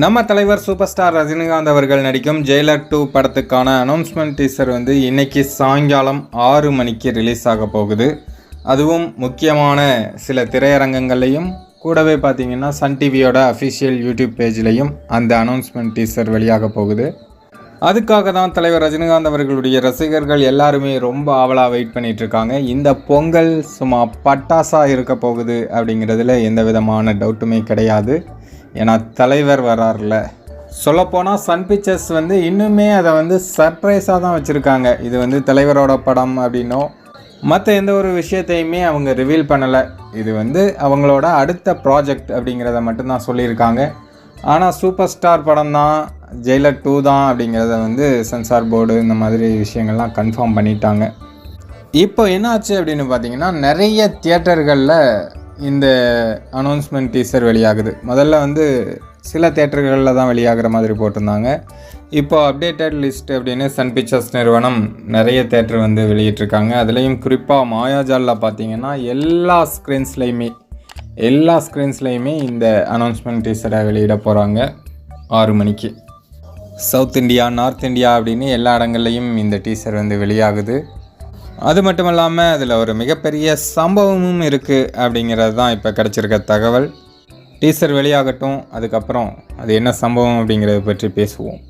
நம்ம தலைவர் super star Rajinikanth அவர்கள் நடிக்கும் ஜெயிலர் டூ படத்துக்கான அனௌன்ஸ்மெண்ட் டீசர் வந்து இன்னைக்கு சாயங்காலம் ஆறு மணிக்கு ரிலீஸ் ஆக போகுது. அதுவும் முக்கியமான சில திரையரங்கங்கள்லையும் கூடவே பார்த்தீங்கன்னா சன் டிவியோட அஃபிஷியல் யூடியூப் பேஜ்லேயும் அந்த அனௌன்ஸ்மெண்ட் டீசர் வெளியாக போகுது. அதுக்காக தான் தலைவர் ரஜினிகாந்த் அவர்களுடைய ரசிகர்கள் எல்லாருமே ரொம்ப ஆவலாக வெயிட் பண்ணிகிட்ருக்காங்க இருக்காங்க. இந்த பொங்கல் சும்மா பட்டாசாக இருக்க போகுது அப்படிங்கிறதுல எந்த விதமான டவுட்டுமே கிடையாது. ஏன்னா தலைவர் வரார்ல. சொல்லப்போனால் சன் பிக்சர்ஸ் வந்து இன்னுமே அதை வந்து சர்ப்ரைஸாக தான் வச்சுருக்காங்க. இது வந்து தலைவரோட படம் அப்படின்னோ மற்ற எந்த ஒரு விஷயத்தையுமே அவங்க ரிவீல் பண்ணலை. இது வந்து அவங்களோட அடுத்த ப்ராஜெக்ட் அப்படிங்கிறத மட்டும்தான் சொல்லியிருக்காங்க. ஆனால் சூப்பர் ஸ்டார் படம் தான் ஜெயிலர் டூ தான் அப்படிங்கிறத வந்து சென்சார் போர்டு இந்த மாதிரி விஷயங்கள்லாம் கன்ஃபார்ம் பண்ணிட்டாங்க. இப்போ என்னாச்சு அப்படின்னு பார்த்தீங்கன்னா நிறைய தியேட்டர்களில் இந்த அனௌன்ஸ்மெண்ட் டீசர் வெளியாகுது. முதல்ல வந்து சில தேட்டர்களில் தான் வெளியாகிற மாதிரி போட்டிருந்தாங்க. இப்போ அப்டேட்டட் லிஸ்ட் அப்படின்னு சன் பிக்சர்ஸ் நிறுவனம் நிறைய தேட்டர் வந்து வெளியிட்டிருக்காங்க. அதுலேயும் குறிப்பாக மாயாஜாலில் பார்த்தீங்கன்னா எல்லா ஸ்க்ரீன்ஸ்லையுமே எல்லா ஸ்க்ரீன்ஸ்லேயுமே இந்த அனௌன்ஸ்மெண்ட் டீசரை வெளியிட போகிறாங்க ஆறு மணிக்கு. சவுத் இந்தியா நார்த் இந்தியா அப்படின்னு எல்லா இடங்கள்லையும் இந்த டீசர் வந்து வெளியாகுது. அது மட்டும் இல்லாமல் அதில் ஒரு மிகப்பெரிய சம்பவமும் இருக்குது அப்படிங்கிறது தான் இப்போ கிடச்சிருக்க தகவல். டீசர் வெளியாகட்டும் அதுக்கப்புறம் அது என்ன சம்பவம் அப்படிங்கிறத பற்றி பேசுவோம்.